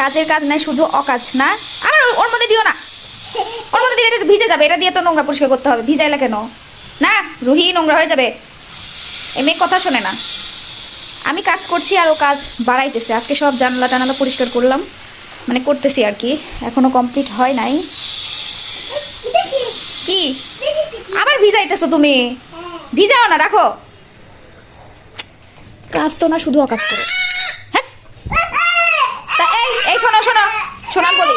কাজের কাজ নাই, শুধু অকাজ, না? আবার ওর- মধ্যে দিও না। ওর মধ্যে দিলে এটা ভিজে যাবে, এটা দিয়ে তো নোংরা পরিষ্কার করতে হবে, ভিজাইলা কেন? না, রুহি নোংরা হয়ে যাবে। এই মেয়ে কথা শোনে না। আমি কাজ করছি আর ও কাজ বাড়াইতেছে। আজকে সব জানলা টানালা পরিষ্কার করলাম মানে করতেছি আর কি। এখনও কমপ্লিট হয় নাই। কি? আবার ভিজাইতেছো তুমি? ভিজাও না, রাখো। কাজ তো না, শুধু অকাজ করে। শোনো শোনো। শোনাম বলি।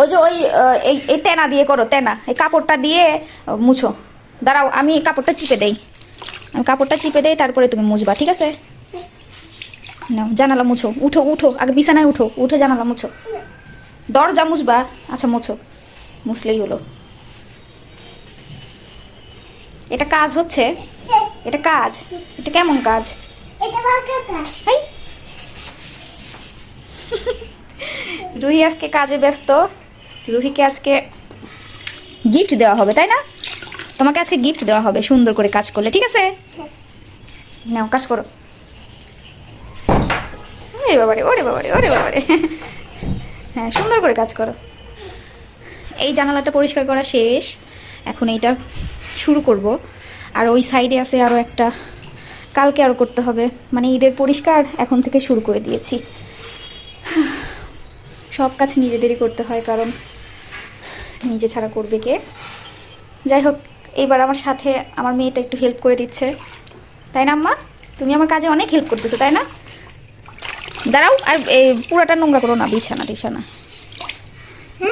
ওই যে ওই এই তেনা দিয়ে করো তেনা। এই কাপড়টা দিয়ে মুছো। দাঁড়াও আমি কাপড়টা চিপে দেই। আমি কাপড়টা চিপে দেই তারপরে তুমি মুছবা ঠিক আছে? নাও জানালা মুছো। উঠো উঠো। আগে বিছানায় উঠো। উঠে জানালা মুছো। দরজা মুছবা। আচ্ছা মুছো। মুছলেই হলো। এটা কাজ হচ্ছে? এটা কাজ? এটা কেমন কাজ। হাই রুহি আজকে কাজে ব্যস্ত। রুহিকে আজকে গিফট দেওয়া হবে, তাই না? তোমাকে আজকে গিফট দেওয়া হবে, সুন্দর করে কাজ করলে, ঠিক আছে? নাও, কাজ করো। ওরে বাবারে ওরে বাবারে ওরে বাবারে। হ্যাঁ সুন্দর করে কাজ করো। এই জানালাটা পরিষ্কার করা শেষ। এখন এইটা শুরু করব। আর ওই সাইডে আছে আরও একটা। কালকে আরও করতে হবে। মানে ঈদের পরিষ্কার এখন থেকে শুরু করে দিয়েছি। সব কাজ নিজেদেরই করতে হয় কারণ নিজে ছাড়া করবে কে? যাই হোক এইবার আমার সাথে আমার মেয়েটা একটু হেল্প করে দিচ্ছে। তাই না আম্মা? তুমি আমার কাজে অনেক হেল্প করতেছো তাই না? দাঁড়াও আর এই পুরাটা নোংরা করো না বিছানা টিছানা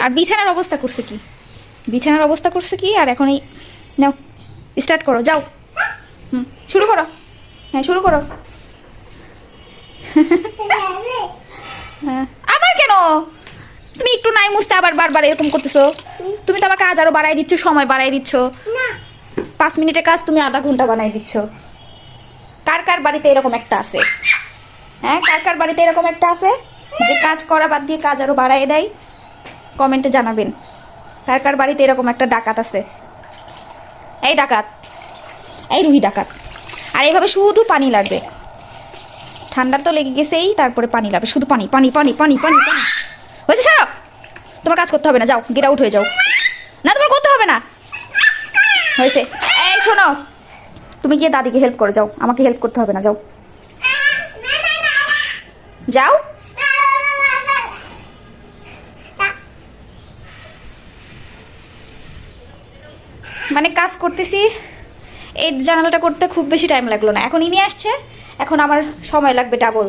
আর বিছানার অবস্থা করছে কি? বিছানার অবস্থা করছে কি? আর এখন এই নাও স্টার্ট করো যাও। হুম শুরু করো। হ্যাঁ শুরু করো। হ্যাঁ। আবার কেন? একটু নাই মুছতে আবার বারবার এরকম করতেছো? তুমি তো আমার কাজ আরও বাড়াই দিচ্ছ সময় বাড়াই দিচ্ছ। পাঁচ মিনিটের কাজ তুমি আধা ঘণ্টা বানাই দিচ্ছ। কার কার বাড়িতে এরকম একটা আছে? হ্যাঁ কার কার বাড়িতে এরকম একটা আছে? যে কাজ করা বাদ দিয়ে কাজ আরও বাড়াই দেয়? কমেন্টে জানাবেন। কার কার বাড়িতে এরকম একটা ডাকাত আছে? এই ডাকাত। এই রুহি ডাকাত। আর এইভাবে শুধু পানি লাগবে। ঠান্ডা তো লেগে গেছেই তারপরে পানি লাগবে। শুধু পানি পানি পানি পানি পানি পানি। কাজ করতে হবে না, যাও গেট আউট হয়ে যাও। না, তোমার করতে হবে না। হয়েছে। এই, শোনো। তুমি গিয়ে দাদিকে হেল্প করে যাও, আমাকে হেল্প করতে হবে না, যাও। যাও। মানে কাজ করতেছি, এই জানালাটা করতে খুব বেশি টাইম লাগল না। এখন ইনি আসছে, এখন আমার সময় লাগবে ডাবল